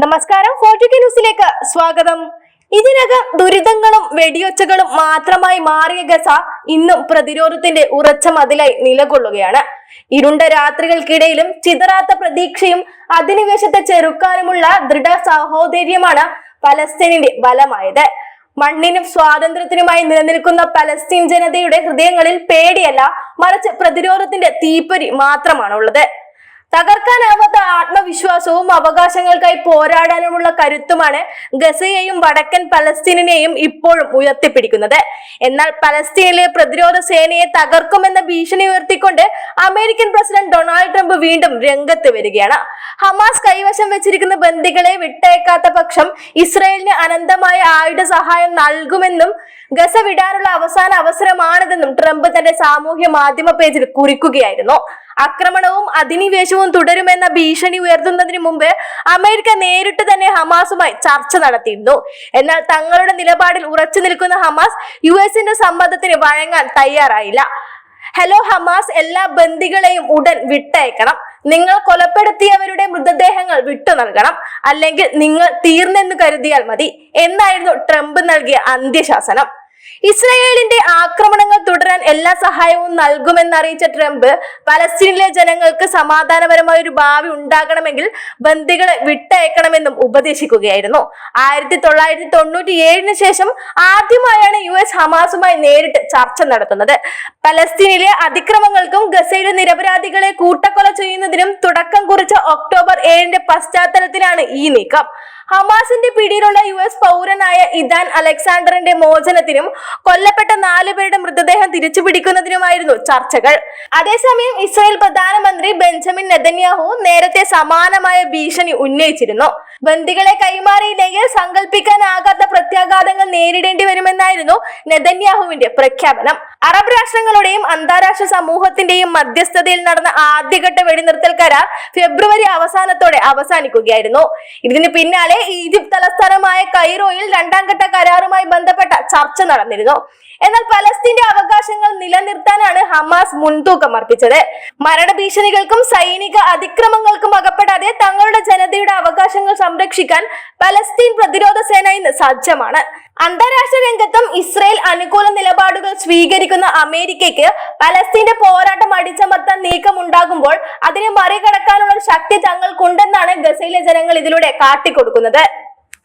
വാർത്തകളിലേക്ക് സ്വാഗതം. ഇതിനകം ദുരിതങ്ങളും വെടിയൊച്ചകളും മാത്രമായി മാറിയ ഗസ ഇന്നും പ്രതിരോധത്തിന്റെ ഉറച്ച മതിലായി നിലകൊള്ളുകയാണ്. ഇരുണ്ട രാത്രികൾക്കിടയിലും ചിതറാത്ത പ്രതീക്ഷയും അധിനിവേശത്തെ ചെറുക്കാനുമുള്ള ദൃഢ സഹോദര്യമാണ് പലസ്തീനിന്റെ ബലമായത്. മണ്ണിനും സ്വാതന്ത്ര്യത്തിനുമായി നിലനിൽക്കുന്ന പലസ്തീൻ ജനതയുടെ ഹൃദയങ്ങളിൽ പേടിയല്ല മറിച്ച് പ്രതിരോധത്തിന്റെ തീപ്പൊരി മാത്രമാണുള്ളത്. തകർക്കാനാവാത്ത ആത്മവിശ്വാസവും അവകാശങ്ങൾക്കായി പോരാടാനുമുള്ള കരുത്തുമാണ് ഗസയെയും വടക്കൻ പലസ്തീനെയും ഇപ്പോഴും ഉയർത്തിപ്പിടിക്കുന്നത്. എന്നാൽ പലസ്തീനിലെ പ്രതിരോധ സേനയെ തകർക്കുമെന്ന ഭീഷണി ഉയർത്തിക്കൊണ്ട് അമേരിക്കൻ പ്രസിഡന്റ് ഡൊണാൾഡ് ട്രംപ് വീണ്ടും രംഗത്ത് വരികയാണ്. ഹമാസ് കൈവശം വെച്ചിരിക്കുന്ന ബന്ദികളെ വിട്ടയക്കാത്ത പക്ഷം ഇസ്രയേലിന് അനന്തമായ ആയുധ സഹായം നൽകുമെന്നും ഗസ വിടാനുള്ള അവസാന അവസരമാണിതെന്നും ട്രംപ് തന്റെ സാമൂഹ്യ മാധ്യമ പേജിൽ കുറിക്കുകയായിരുന്നു. ആക്രമണവും അധിനിവേശവും തുടരുമെന്ന ഭീഷണി ഉയർത്തുന്നതിന് മുമ്പ് അമേരിക്ക നേരിട്ട് തന്നെ ഹമാസുമായി ചർച്ച നടത്തിയിരുന്നു. എന്നാൽ തങ്ങളുടെ നിലപാടിൽ ഉറച്ചു നിൽക്കുന്ന ഹമാസ് യു എസിന്റെ സമ്മതത്തിന് വഴങ്ങാൻ തയ്യാറായില്ല. ഹലോ ഹമാസ് എല്ലാ ബന്ദികളെയും ഉടൻ വിട്ടയക്കണം. നിങ്ങൾ കൊലപ്പെടുത്തിയവരുടെ മൃതദേഹങ്ങൾ വിട്ടു നൽകണം. അല്ലെങ്കിൽ നിങ്ങൾ തീർന്നെന്ന് കരുതിയാൽ മതി. എന്നായിരുന്നു ട്രംപ് നൽകിയ അന്ത്യശാസനം? ഇസ്രയേലിന്റെ ആക്രമണങ്ങൾ തുടരാൻ എല്ലാ സഹായവും നൽകുമെന്ന് അറിയിച്ച ട്രംപ് പലസ്തീനിലെ ജനങ്ങൾക്ക് സമാധാനപരമായ ഒരു ഭാവി ഉണ്ടാകണമെങ്കിൽ ബന്ദികളെ വിട്ടയക്കണമെന്നും ഉപദേശിക്കുകയായിരുന്നു. ആയിരത്തി തൊള്ളായിരത്തി തൊണ്ണൂറ്റി ഏഴിന് ശേഷം ആദ്യമായാണ് യു എസ് ഹമാസുമായി നേരിട്ട് ചർച്ച നടത്തുന്നത്. പലസ്തീനിലെ അതിക്രമങ്ങൾക്കും ഗസയിലെ നിരപരാധികളെ കൂട്ടക്കൊല ചെയ്യുന്നതിനും തുടക്കം കുറിച്ച ഒക്ടോബർ ഏഴിന്റെ പശ്ചാത്തലത്തിലാണ് ഈ നീക്കം. ഹമാസിന്റെ പിടിയിലുള്ള യു എസ് പൗരനായ ഇദാൻ അലക്സാണ്ടറിന്റെ മോചനത്തിനും കൊല്ലപ്പെട്ട നാലു പേരുടെ മൃതദേഹം തിരിച്ചു പിടിക്കുന്നതിനുമായിരുന്നു ചർച്ചകൾ. അതേസമയം ഇസ്രായേൽ പ്രധാനമന്ത്രി ബെഞ്ചമിൻ നെതന്യാഹു നേരത്തെ സമാനമായ ഭീഷണി ഉന്നയിച്ചിരുന്നു. ബന്ദികളെ കൈമാറിയില്ലെങ്കിൽ സങ്കല്പിക്കാനാകാത്ത പ്രത്യാഘാതങ്ങൾ നേരിടേണ്ടി വരുമെന്നായിരുന്നു നെതന്യാഹുവിന്റെ പ്രഖ്യാപനം. അറബ് രാഷ്ട്രങ്ങളുടെയും അന്താരാഷ്ട്ര സമൂഹത്തിന്റെയും മധ്യസ്ഥതയിൽ നടന്ന ആദ്യഘട്ട വെടിനിർത്തൽ കരാർ ഫെബ്രുവരി അവസാനത്തോടെ അവസാനിക്കുകയായിരുന്നു. ഇതിന് പിന്നാലെ ഈജിപ്ത് തലസ്ഥാനമായ കൈറോയിൽ രണ്ടാം ഘട്ട കരാറുമായി ബന്ധപ്പെട്ട ചർച്ച നടന്നിരുന്നു. എന്നാൽ പലസ്തീന്റെ അവകാശങ്ങൾ നിലനിർത്താനാണ് ഹമാസ് മുൻതൂക്കം അർപ്പിച്ചത്. മരണഭീഷണികൾക്കും സൈനിക അതിക്രമങ്ങൾക്കും അകപ്പെടാതെ തങ്ങളുടെ ജനതയുടെ അവകാശങ്ങൾ സംരക്ഷിക്കാൻ പലസ്തീൻ പ്രതിരോധ സേന ഇന്ന് സജ്ജമാണ്. അന്താരാഷ്ട്ര രംഗത്തും ഇസ്രയേൽ അനുകൂല നിലപാടുകൾ സ്വീകരിക്കുന്ന അമേരിക്കയ്ക്ക് പലസ്തീന്റെ പോരാട്ടം അടിച്ചമർത്താൻ നീക്കമുണ്ടാകുമ്പോൾ അതിനെ മറികടക്കാനുള്ള ശക്തി തങ്ങൾക്കുണ്ടെന്നാണ് ഗസയിലെ ജനങ്ങൾ ഇതിലൂടെ കാട്ടിക്കൊടുക്കുന്നത്.